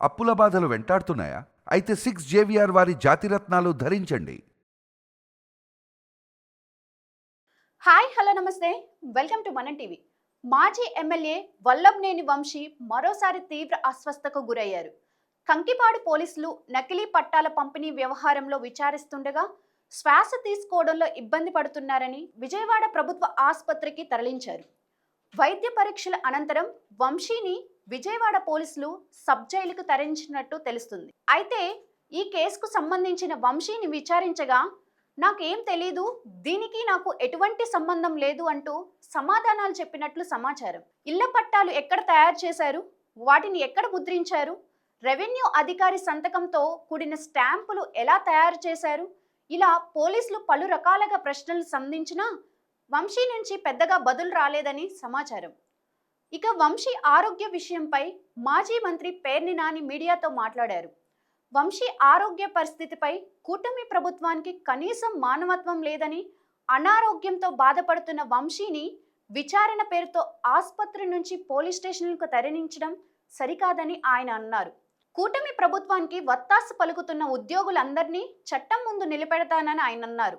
అప్పుల బాధలు వెంటాడుతున్నాయా? అయితే సిక్స్ జేవిఆర్ వారి జాతిరత్నాలు ధరించండి. హాయ్ హలో నమస్తే. వెల్కమ్ టు మనం టీవీ మాజీ ఎమ్మెల్యే వల్లభనేని వంశీ మరోసారి తీవ్ర అస్వస్థకు గురయ్యారు. కంకిపాడు పోలీసులు నకిలీ పట్టాల పంపిణీ వ్యవహారంలో విచారిస్తుండగా శ్వాస తీసుకోవడంలో ఇబ్బంది పడుతున్నారని విజయవాడ ప్రభుత్వ ఆసుపత్రికి తరలించారు. వైద్య పరీక్షల అనంతరం వంశీని విజయవాడ పోలీసులు సబ్ జైలుకు తరించినట్టు తెలుస్తుంది. అయితే ఈ కేసుకు సంబంధించిన వంశీని విచారించగా నాకేం తెలీదు దీనికి నాకు ఎటువంటి సంబంధం లేదు అంటూ సమాధానాలు చెప్పినట్లు సమాచారం. ఇళ్ళ పట్టాలు ఎక్కడ తయారు చేశారు? వాటిని ఎక్కడ ముద్రించారు? రెవెన్యూ అధికారి సంతకంతో కూడిన స్టాంపులు ఎలా తయారు చేశారు? ఇలా పోలీసులు పలు రకాలుగా ప్రశ్నలు సంధించినా వంశీ నుంచి పెద్దగా బదులు రాలేదని సమాచారం. ఇక వంశీ ఆరోగ్య విషయంపై మాజీ మంత్రి పేర్ని నాని మీడియాతో మాట్లాడారు. వంశీ ఆరోగ్య పరిస్థితిపై కూటమి ప్రభుత్వానికి కనీసం మానవత్వం లేదని అనారోగ్యంతో బాధపడుతున్న వంశీని విచారణ పేరుతో ఆసుపత్రి నుంచి పోలీస్ స్టేషన్లకు తరలించడం సరికాదని ఆయన అన్నారు. కూటమి ప్రభుత్వానికి వత్తాసు పలుకుతున్న ఉద్యోగులందరినీ చట్టం ముందు నిలబెడతానని ఆయన అన్నారు.